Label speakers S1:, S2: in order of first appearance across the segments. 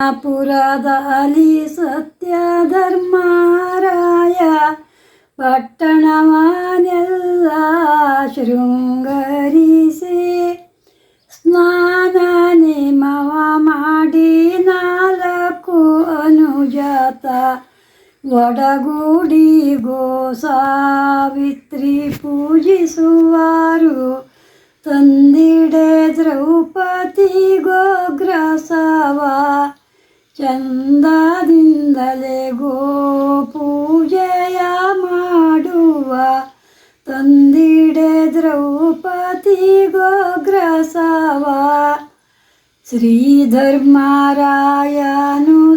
S1: ಪುರದಲ್ಲಿ ಸತ್ಯ ಧರ್ಮಾರಾಯ ಪಟ್ಟಣವನೆಲ್ಲ ಶೃಂಗರಿಸಿ ಸ್ನಾನ ನೇಮವ ಮಾಡಿ ನಾಲ್ಕು ಅನುಜಾತ ಒಡಗೂಡಿ ಗೋ ಸಾವಿತ್ರಿ ಪೂಜಿಸುವರು. ತಂದಿಡೆ ದ್ರೌಪದಿ ಗೋಗ್ರಸವ ಚಂದದಿಂದಲೇ ಗೋ ಪೂಜೆಯ ಮಾಡುವ ತಂದಿಡೆ ದ್ರೌಪದಿ ಗೋಗ್ರಸವ ಶ್ರೀಧರ್ಮರಾಯನು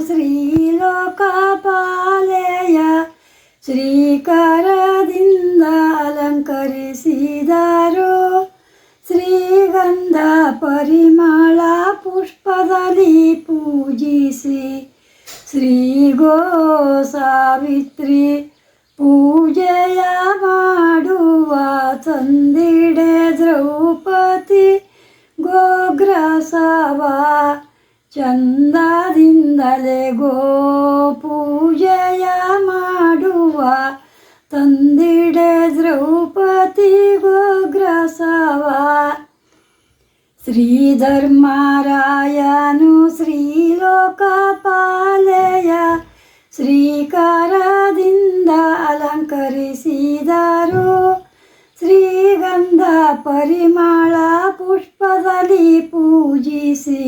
S1: ಶ್ರೀಲೋಕಪಾಲೆಯ ಶ್ರೀಕರದಿಂದ ಅಲಂಕರಿಸಿದರು. ಶ್ರೀಗಂಧ ಪರಿಮಳ ಪುಷ್ಪದಲ್ಲಿ ಪೂಜಿಸಿ ಶ್ರೀ ಗೋ ಸಾವಿತ್ರಿ ಪೂಜೆಯ ಮಾಡುವ ತಂದಿಡೆ ದ್ರೌಪದಿ ಗೋಗ್ರಸವ ಚಂದದಿಂದಲೇ ಗೋ ಪೂಜೆಯ ಮಾಡುವ ತಂದಿಡೆ ದ್ರೌಪದಿ ಗೋಗ್ರಸವ ಶ್ರೀಧರ್ಮರಾಯನು ಶ್ರೀಲೋಕಪಾಲೆಯ ಶ್ರೀಕಾರದಿಂದ ಅಲಂಕರಿಸಿದರು. ಶ್ರೀಗಂಧ ಪರಿಮಳ ಪುಷ್ಪದಲ್ಲಿ ಪೂಜಿಸಿ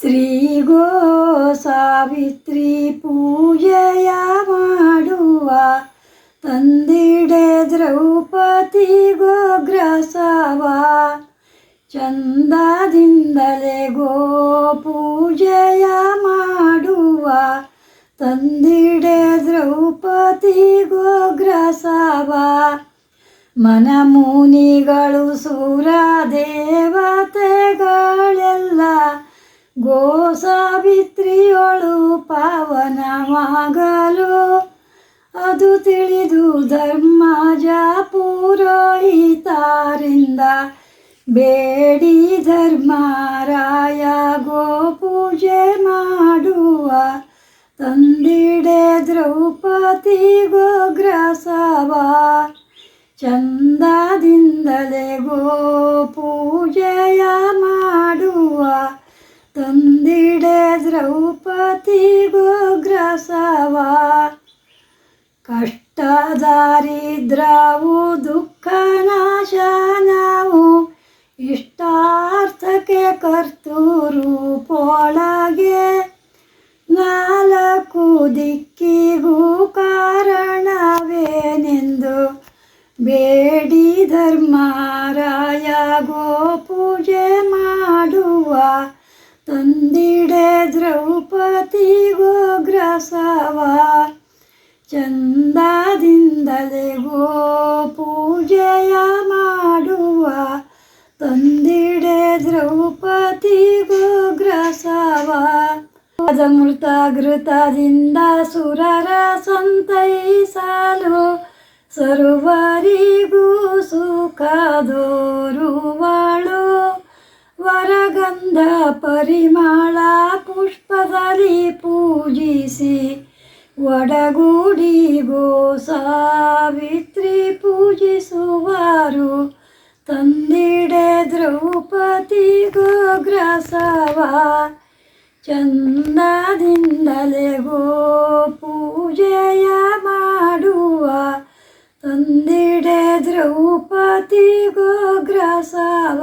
S1: ಶ್ರೀ ಗೋ ಸಾವಿತ್ರಿ ಪೂಜೆಯ ಮಾಡುವ ತಂದಿಡೆ ದ್ರೌಪದಿ ಗೋಗ್ರಸವ. ಚಂದದಿಂದಲೇ ಗೋ ಪೂಜೆಯ ಮಾಡುವ ತಂದಿಡೆ ದ್ರೌಪದಿ ಗೋಗ್ರಸವ ಮನಮುನಿಗಳು ಸೂರ ದೇವತೆಗಳೆಲ್ಲ ಗೋ ಸಾವಿತ್ರಿಯೊಳು ಪಾವನವಾಗಲು. ಅದು ತಿಳಿದು ಧರ್ಮಜ ಪುರೋಹಿತರಿಂದ ಬೇಡಿ ಧರ್ಮರಾಯ ಗೋ ಪೂಜೆ ಮಾಡುವ. ತಂದಿಡೆ ದ್ರೌಪದಿ ಗೋಗ್ರಸವ. ಚಂದದಿಂದಲೇ ಗೋ ಪೂಜೆಯ ಮಾಡುವ. ತಂದಿಡೆ ದ್ರೌಪದಿ ಗೋಗ್ರಸವ. ಕಷ್ಟ ದಿಕ್ಕಿಗೂ ಕಾರಣವೇನೆಂದು ಬೇಡಿ ಧರ್ಮರಾಯ ಗೋ ಪೂಜೆ ಮಾಡುವ ತಂದಿಡೆ ದ್ರೌಪದಿ ಗೋಗ್ರಸವ ಚಂದದಿಂದಲೇ ಗೋ ಪೂಜೆಯ ಮಾಡುವ ತಂದಿಡೆ ದ್ರೌಪದಿ ಗೋಗ್ರಸವ ಮೃತ ಘೃತದಿಂದ ಸುರರ ಸಂತೈಸಲು ಸರ್ವರಿಗೂ ಸುಖ ದೋರುವಳು. ವರಗಂಧ ಪರಿಮಳ ಪುಷ್ಪದಲ್ಲಿ ಪೂಜಿಸಿ. ಒಡಗೂಡಿ ಗೋ ಸಾವಿತ್ರಿ ಪೂಜಿಸುವರು. ತಂದಿಡೆ ದ್ರೌಪದಿ ಗೋಗ್ರಸವ ಚಂದದಿಂದಲೇ ಗೋ ಪೂಜೆಯ ಮಾಡುವ ತಂದಿಡೆ ದ್ರೌಪದಿ ಗೋಗ್ರಸವ.